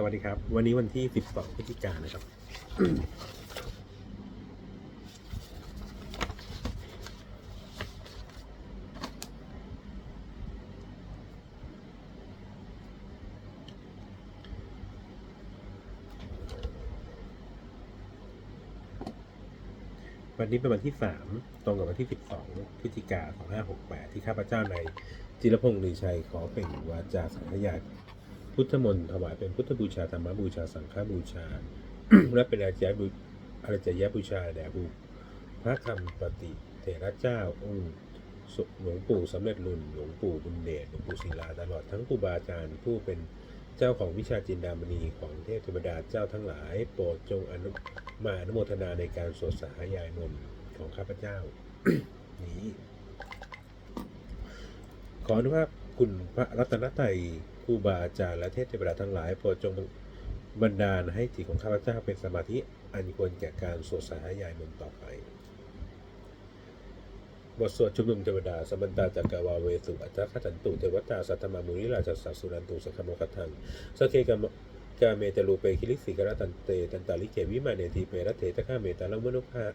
สวัสดีครับ วันนี้วันที่ 12 พฤศจิกายนนะครับ วันนี้เป็นวันที่ 3 ตรงกับวันที่ 12 พฤศจิกายน2568 ที่ข้าพเจ้านายจิรพงศ์ลือชัยขอเป็นวาจาสังฆยา พุทธมนต์ถวายเป็นพุทธบูชาธรรมบูชาสังฆบูชา และเป็นอาจารย์บูอาจารย์บูชาแด่บุพระธรรมปฏิเถระเจ้าองค์หลวงปู่สำเร็จรุ่นหลวงปู่บุญเดชหลวงปู่ศิลาตลอดทั้งครูบาอาจารย์ผู้เป็นเจ้าของวิชาจินดามณีของเทพเทวดาเจ้าทั้งหลาย โปรดจงอนุมาอนุโมทนาในการสวดสาธยายนมของข้าพเจ้านี้ขออนุภาพคุณพระรัตนตรัย รูบาอาจารย์และเทพเทวดาทั้งหลายโปรดจงบันดาลให้จิตของข้าพเจ้าเป็นสมาธิอันควรแก่การสวดสาธยายมนต่อไป บทสวดชุมนุมเทวดาสมันตาจักกาวาเวสุอัจฉขันตุเทวตาสัทธมามุนิราชสัสสุนันตุสัคโมคทังสกเคกมกาเมตลูเปคิลิสิกรตันเตตันตาลิเกวิมาเนทีเปรตเถตฆาเมตาลังมนุภา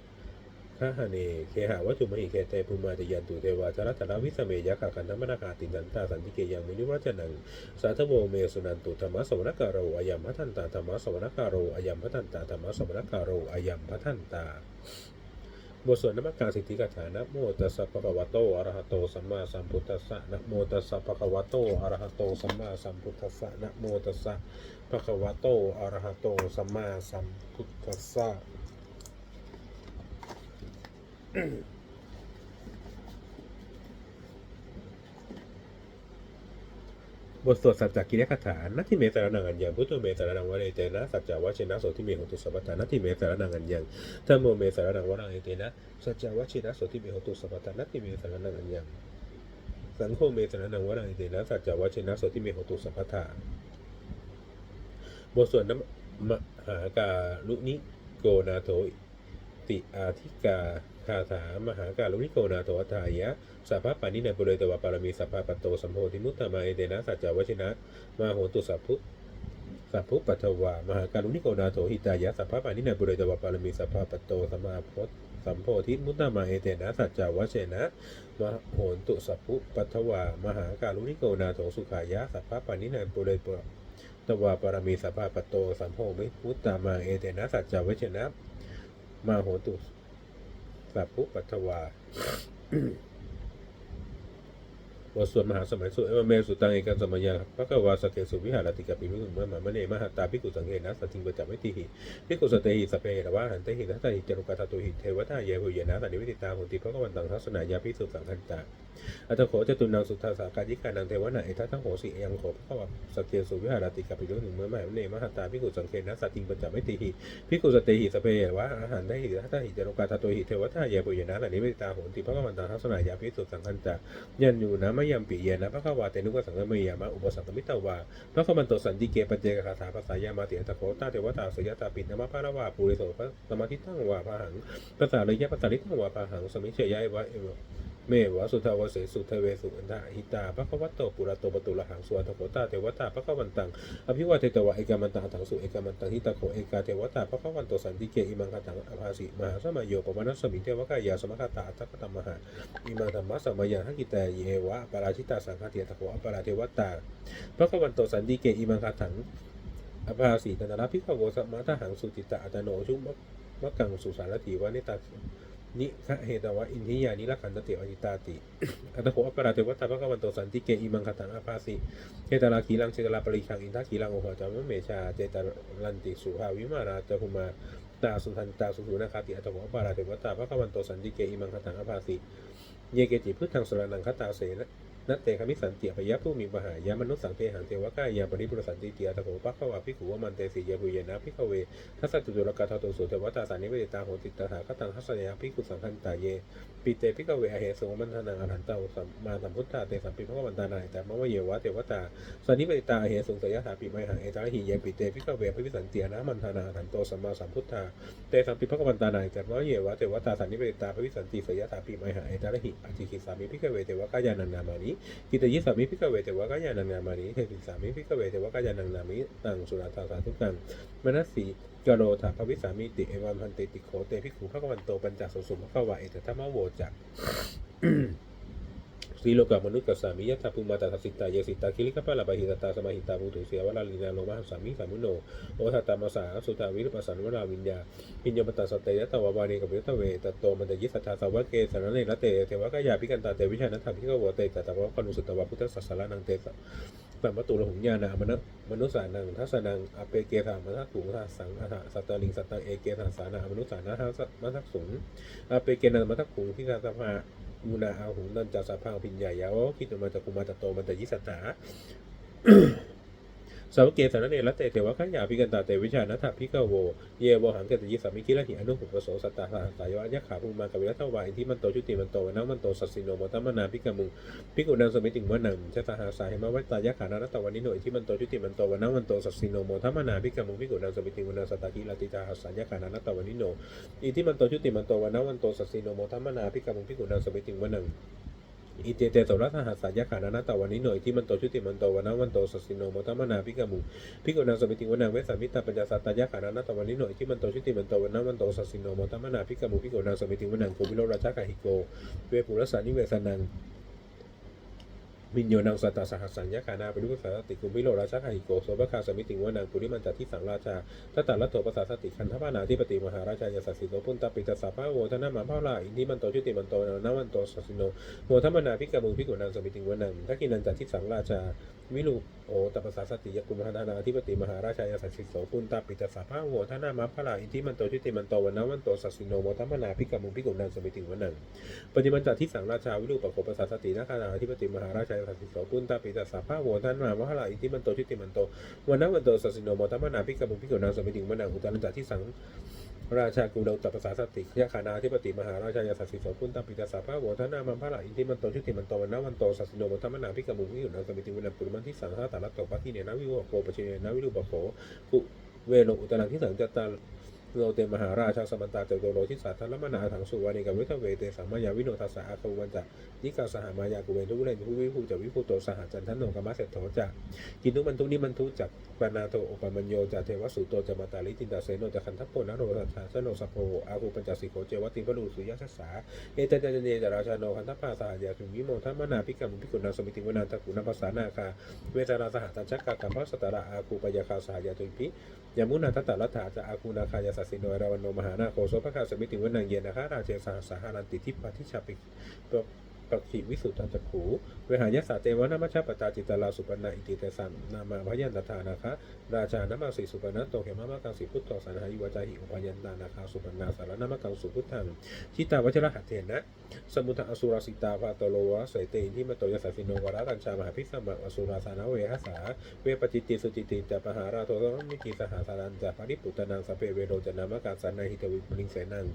าหาเนเคหาวัตถุมหิเคเตภูมาติยันตุเทวาชรัตตาวิสเมยะขะคันธมนาคาตินันตาสันติเกยังมินิวัจนังสาธโวเมสุนันตุธรรมะสวรรคารโรอายัมพัทันตาธรรมะสวรรคารโรอายัมพัทันตาธรรมะสวรรคารโรอายัมพัทันตาบทสวดนมักการสิทธิกถานะโมตัสสะภะคะวะโตอะระหะโตสัมมาสัมพุทธัสสะนะโมตัสสะภะคะวะโตอะระหะโตสัมมาสัมพุทธัสสะนะโมตัสสะภะคะวะโตอะระหะโตสัมมาสัมพุทธัสสะ บทสวดสัจจกิริยคาถานัตถิเมสารนังอัญญังพุทโธเมสารนังวะเรเตนะสัจจวชินะโสติเมโหตุสัพพทานัตถิเมสารนังอัญญังธัมโมเมสารนังวะเอเตนะสัจจวชินะโสติเมโหตุสัพพทานัตถิเมสารนังอัญญังสังโฆเมสารนังวะเอเตนะสัจจวชินะโสติเมโหตุสัพพทาบทสวดน้ำมหาการุนิโกนาโถติอาธิกา คาถามหาการุนิโกนาโถอัฏายะสัพพะปานิเนปุเรตวะปารมีสัพพะปโตสัมโพธิมุตตมาเอเตนะสัจจวชินะมาโหตุสัพพุสัพพุปัทวามหาการุณิโกนาโถหิตายะสัพพะปานิเนปุเรตวะปารมีสัพพะปโตสัมมาพตสัมโพธิมุตตมาเอเตนะสัจจวชนะมโหตุสัพพุปัทวามหาการุณิโกนาโถสุขายะสัพพะปานิเนปุเรตวะปารมีสัพพะปโตสัมโพธิมุตตามาเอเตนะสัจจวชนะมาโหตุ สัพพุปัทวา บทสวดมหาสมัยสุเอวเมสุตังเอกันสมัยยาพระกวาสเกสุวิหารติกาปิมิสุมะมามะเนมหาตาภิกุสังเกนะสัจจิงปะจัมมิติหิภิกุสเตหิสเประวะหันเตหิทัตตหิจรุกตตุหิเทวทาเยหุเยนะสันนิวิติตาหุติพระกวันตังทัศนายาภิกษุสังคันตาอัตโขจตุนังสุทธาสาการยิกานังเทวนาเอทัตถโหสิยังโขพระกวาสเกสุวิหารติกาปิมิสุมะมามะเนมหาตาภิกุสังเกนะสัจจิงปะจัมมิติหิภิกุสเตหิสเประวะหันเตหิทัตตหิจรุกตตุหิเทวทาเยหุเยนะสันนิวิติตาหุติพระกวันตังทัศนายาภิกษุสังคันตายันอยู่นะยัมปิเยนะพระขวาเตนุกสังฆมยามะอุปสังกมิตวาพระขมันโตสันติเกปัจเจกคาถาภาษายามาเตียตะโคตาเทวตาสยตาปิณนมะพระวาปุริโสพระสมาธิตั้งวาพาหังภาษาเลยยะภาษาลิตั้งวาพาหังสมิเชยายวะเอวะ เมวะสุทาวเสสุทเวสุอันทะหิตาพระขวัตโตปุระโตปตุละหังสวะตโคตาเทวตาพระขวันตังอภิวาเทตวะเอกามันตังถังสุเอกามันตังหิตาโคเอกาเทวตาพระขวันโตสันติเกอิมังคตังอภาสิมหาสมัยโยปวนัสสมิเทวกายาสมคตาอัตตตมหาอิมังธรรมะสมมายังหักิตาเยวะปาราชิตาสังฆเทตโขอปาราเทวตาพระกวันโตสันติเกอิมังคาถังอภาสีตนะพิภโวสัมมาทหังสุจิตะอัตโนชุมมะกังสุสารถีวะนิตา นิสะเหตวะอินทิยานิรักขันตติอจิตาติอัตโขอปปราเทวัตาพระกวันโตสันติเกอิมังคตังอาภาสีเจตราขีลังเจตราปริคังอินทาคีลังโอหะจามะเมชาเจตรันติสุภาวิมาราจหุมาตาสุทันตาสุสุนาคาติอัตโขอปปราเทวัตาพระกวันโตสันติเกอิมังคตังอาภาสีเยเกจิพุทธังสรนังคตาเส นัตเตคมิสันเติพยะผู้มีมหายามนุสสังเทหังเทวกายาปริปุรสันติเตียตะโขปักขวาภิขุวมันเตสียบุเยนะภิขเวทัสสะจุจุรกาทาโตสุเทวตาสานิเวตาโหติตถาคตังทัสสยาภิขุสังคันตาเยปิเตภิขเวอเหสงมันทนังอรหันตาสัมมาสัมพุทธาเตสัมปิภวันตานาแต่มะวะเยวะเทวตาสานิเวตาอเหสงสยถาปิไมหังเอตาหิเยปิเตภิขเวภิสันเตียนะมันทนาอรหันโตสัมมาสัมพุทธาเตสัมปิภวันตานาแต่มะวเยวะเทวตาสานิเวตาภิสันติสยถาปิไมหังเอตาหิอจิกิสามิภิขเวเทวกายานันนามานิกิตยิสามิพิกเวเทวะกายานังนามานิเทติสามิพิกเวเทวะกายานังนามิตังสุราตาสาทุกังมนัสสีกโรธาภวิสามิติเอวันพันเตติโคเตพิกขุพระกวันโตปัญจสุสุภควะเอตธรรมโวจัก สีโลกามนุษย์กับสามิยะทัพพุมาตาสิตาเยสิตาคิลิกะปะลาบาหิตาตาสมาหิตาบุตุเสียวลาลีนาโลมาหัสามิสามุโนโอทัตตามาสาสุตาวิรุปสันวราวิญญาปิญญมตตาสเตยะตวาวานีกับวิตเวตโตมันจะยิสัทธาสาวะเกสารเนรเตเทวะกายาพิกันตาเตวิชานัทธาพิกวเตตตาวะคนุสุตตวะพุทธสัสสานังเต สัมปตุลหุญญาณามนุมนุสานังทัสนังอเปเกธามทัสสุงทัสสังอหะสัตตลิงสัตตเอเกธาสสานามนุสานะทัสมัทัสสุนอเปเกนันมัทัสขุงพิกาสภามุนาอาหุนันจาสาพังพิญญายาวคิดมาตะกุมาตโตมันตะยิสัตตา สาวเกสารเนรเตเทวะขันยาพิกันตาเตวิชานัทพิกโว เยวหังเกตยิสามิกิละหิอนุหุปโสสัตตาสาสายวะยักขาภูมากวิรัตวาอินทิมันโตชุติมันโตวนังมันโตสัสสิโนมตัมมนาพิกมุงพิกุนังสมิติงวนังชะสหาสาเหมวัตตายักขานรัตวันิโนอินทิมันโตชุติมันโตวนังมันโตสัสสิโนมตัมมนาพิกมุงพิกุนังสมิติงวนังสตตากิลติตาหัสายักขานรัตวันิโนอินทิมันโตชุติมันโตวนังมันโตสัสสิโนมตัมมนาพิกมุงพิกุนังสมิติงวนัง อิเตเตโตรัสหัสสายขานานาตาวันนี้หน่อยที่มันโตชุติมันโตวันนั้นวันโตสสิโนมตมนาพิกามุพิกุณาสมิติวนาเวสามิตาปัญญาสัตยาขานานาตาวันนี้หน่อยที่มันโตชุติมันโตวันนั้นวันโตสสิโนมตมนาพิกามุพิกุณาสมิติวนาโควิโรราชกาหิโกเวปุรสานิเวสนัง มินโยนังสัตตาสหัสสัญญาคานาปริวุสาสติกุมิโลราชาหิโกโสภคาสมิติวนาปุริมันจัที่สังราชาทัตตาลัตโตปสาสติคันทปานาธิปติมหาราชายาสัสสิโตปุนตปิตสาภาโวทนามาภาลาอินทิมันโตชุติมันโตนาวันโตสัสิโนโมทัมมนาพิกามุพิกุนังสมิติวนังทักกินันจัที่สังราชา วิลุโอตปสาสติยกุมพันนาธิปติมหาราชายาสัสสิโสปุนตาปิตสาภาโวทนามาพลาอินทิมันโตชุติมันโตวันนั้นวันโตสัสสิโนโมทัมมนาพิกามุพิกุนังสมิติงวนังปฏิมันจัตทิสังราชาวิลุปโคปสาสตินาคานาธิปติมหาราชายาสัสสิโสปุนตาปิตสาภาโวทนามาพลาอินทิมันโตชุติมันโตวันนั้นวันโตสัสสิโนโมทัมมนาพิกามุพิกุนังสมิติงวนังอุตตันจัตทิสัง ราชากุลอุตตปสาสติยะขานาธิปติมหาราชายาสัสสิโสพุนตปิตาสาภาโวทนามัมพระละอินทิมันโตชุติมันโตวันนาวันโตสัสสิโนมัตมนาพิกามุวิหุนังสมิติวินันปุริมันที่สังฆาตาลัตโตปัติเนนวิโวโกปชเนนวิรุปโขกุเวโนอุตรังที่สังจตา โลเตมหาราชาสมันตาเจโตโลทิสาทัลมนาถังสุวานิกาวิทเวเตสัมมายาวิโนทัสสะอาควันจะยิกาสหมายากุเวนทุเรนทุวิภูจะวิภูโตสหจันทโนกามะเสถโถจะกินุมันทุนิมันทุจักปนาโตอุปมัญโยจะเทวสุโตจะมาตาลิจินตาเสโนจะคันทัพโพนโรสัชาสโนสัพโพอาคูปัญจสิโกเจวติปนุสุยชัสสาเอตจเนจราชาโนคันทัปาสหายาสุวิโมทัมนาพิกามุพิกุณาสมิติวนาตะกุณภาษานาคาเวจาราสหตัญชักกะกัมพสตระอาคูปยาคาสหายาตุพิยมุนาทัตตะรัฐาจะอาคูนาคายาสสสิโนราวันโนมหานาโคโสภคาสมิติวนังเยนะคะราเชสาสาหารันติทิปาทิชาปิตัว ปกิวิสุทธันตขูเวหายสาเตวนามัชฌปตาจิตตลาสุปนาอิติเตสัมนามาพยันตถานาคะ ราชานามาสีสุปนัตโตเขมามะกังสีพุทโธสันหายุวจาหิอุปยันตานาคาสุปนาสารนามะกังสุพุทธังชิตาวัชระหัตเถนะ สมุทะอสุรสิตาภาตโลวะเสยเตินที่มโตยสัสสิโนวรากัญชามหาพิสมังอสุราสานาเวหสา เวปจิตติสุจิติจะปหาราโทสมิกิสหาสารันจะปริปุตนังสเปเวโรจนามะกาสันนาหิตวิปลิงเสนัง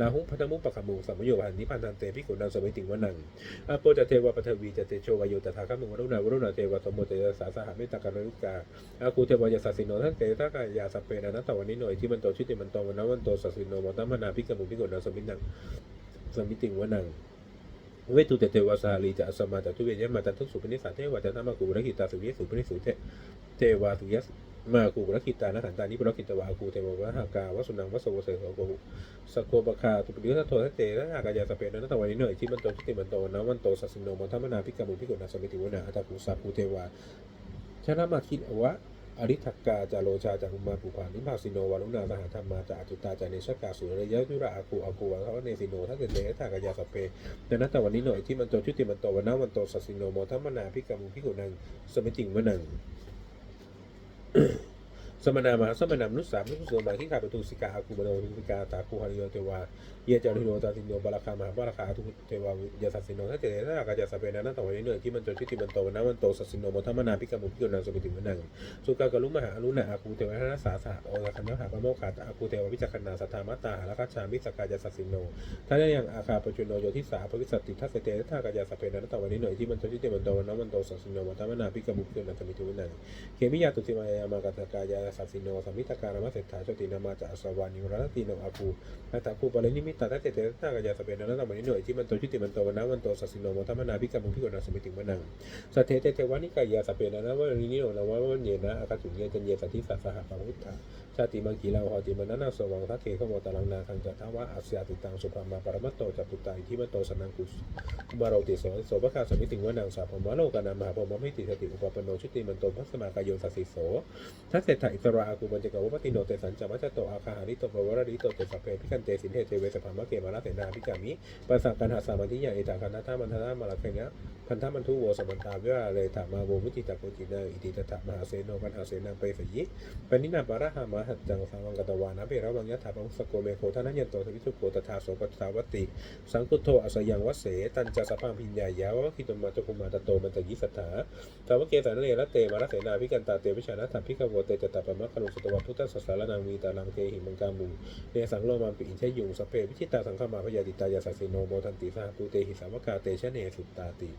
ลาหุพัทมุปะขมุงสัมโยหันนิพันธันเตพิกุณังสมิติงวนังอโปจะเทวปทวีจะเตโชวายุตถาคมุงวรุณาวรุณาเทวสมโมเตยสาสหเมตตาการุกาอาคูเทวายสัสสิโนทันเตทักายาสเปนะนัตตวันนี้หน่อยที่มันโตชิติมันโตวันนั้นวันโตสัสสิโนมตัมมนาพิกมุพิกุณังสมิติงสมิติงวนังเวทุเตเทวสาลีจะสมาตตุเวยะมาตันทุสุปนิสัตเทวจะทามากูรกิตาสุเยสุปนิสุเทเทวาสุยส มากูรกิตานะขันตานิปรกิตวากูเทวะหากาวสุนังวสโวเสโสโกสโกปคาตุปนิสัตโตเตนะอากายาสเปนะนัตวันนี้เนยที่มันโตชิติมันโตนะวันโตสัสิโนมันธรรมนาพิกามุพิกุณาสมิติวนาอัตตุสาภูเทวาชนะมาคิดวะอริทักกาจาโลชาจากุมาภูพานิพาสิโนวารุณาสหธรรมาจาจุตาจาเนชกาสุระยะยุระอาคูอาคูวะเขาเนสิโนทักเกเทากายาสเปดังนั้นแต่วันนี้หน่อยที่มันโตชุติมันโตวันนั้นวันโตสัสิโนโมทัมมนาพิกามุพิกุนังสมิติงมะนัง Yeah. สมนามหาสมนามนุสสามนุสโสมาที่ขาประตูสิกาอาคูบโนสิกาตาคูหาริโยเทวาเยจาริโนตาตินโนบาลคามหาบาลคาทุเทวายาสัสสิโนถ้าเจตถ้ากายาสเปนันแต่วันนี้หน่อที่มันโตชุติมันโตนนั้นวันโตสัสสิโนมทัมมนาพิกามุพิกุนังสมิติมนังสุกากลุมหาอรุณาอาคูเทวะนาสาสะโอลคันยหาปโมขาตอาคูเทวาวิจักขณาสัทธามตาหาลคัจฉามิสกายาสัสสิโนถ้าได้ยังอาคาปจุโนโยทิสาภวิสติทัสเสเตถ้ากายาสเปนันตวันนี้หน่อที่มันโตชิเตมันโตนนั้นวันโตสัสสิโนวัตมนาพิกามุพิกุนังสมิติวินังเขมิยาตุสิมายามากาตกายาสัสสิโนสมิตการมะเสถาชตินามาจะอสวานิวรณตินอาภูอัตตาคูปะเลนิมิตตาทัตเตเตตากายาสเปนนัตตมณิโนอิจิมันโตชิติมันโตวนะมันโตสัสสิโนโมทัมนาภิกามุภิกขุนาสมิติมนังสเทเตเทวานิกายาสเปนะนะวะนิโนนะวะวันเยนะอากาสุญเยจันเยสัทธิสัสสหปังวุฒา ชาติมังคีลาหอติมนันนาสวังทัตเทขโมตลังนาคังจัตถาวะอาสยติตังสุภามาปรมัตโตจัตุตาอิทิมันโตสนังกุสบารติโสโสภคาสมิติวนังสาพมะโลกานามหาพมะมิติสติอุปปโนชุติมันโตพัสมากายโยสัสิโสทัสเศรษฐอิสราอากุบัญจกวปติโนเตสัญจามัจโตอาคาหาริโตปวรริโตเตสัพเพพิกันเตสินเทเทเวสภามะเกมาลาเสนาพิกามิปัสสะกันหาสามันทิยาเอตาคันธามันทนามาลาเคเนะพันธมันทุโวสมันตาเวลาเลยถามาโวมุติตาโกจินาอิติตถะมหาเสโนกันหาเสนาเปสยิปนินาปะระหามหัจจังสังวังกตวานะเพระวังยะถาปังสโกเมโคทานัยันโตสวิสุโกตถาโสปัตถาวติ สังคุโทอสยังวเส ตันจะสพังพิญญายาวะคิตมาจกุมาตโตมันตยิสัทธาสาวกเกสารเลระเตมาระเสนาพิกันตาเตวิชานะสัมพิกโวเตจตาปมะคารุสตวะพุทธสัสสารนังมีตาลังเทหิมังกามุเนสังโลมันปิอินชยุงสเปวิชิตาสังฆมาพยาติตายาสัสิโนโมทันติสาตุเตหิสาวกาเตชะเนสุตตาติ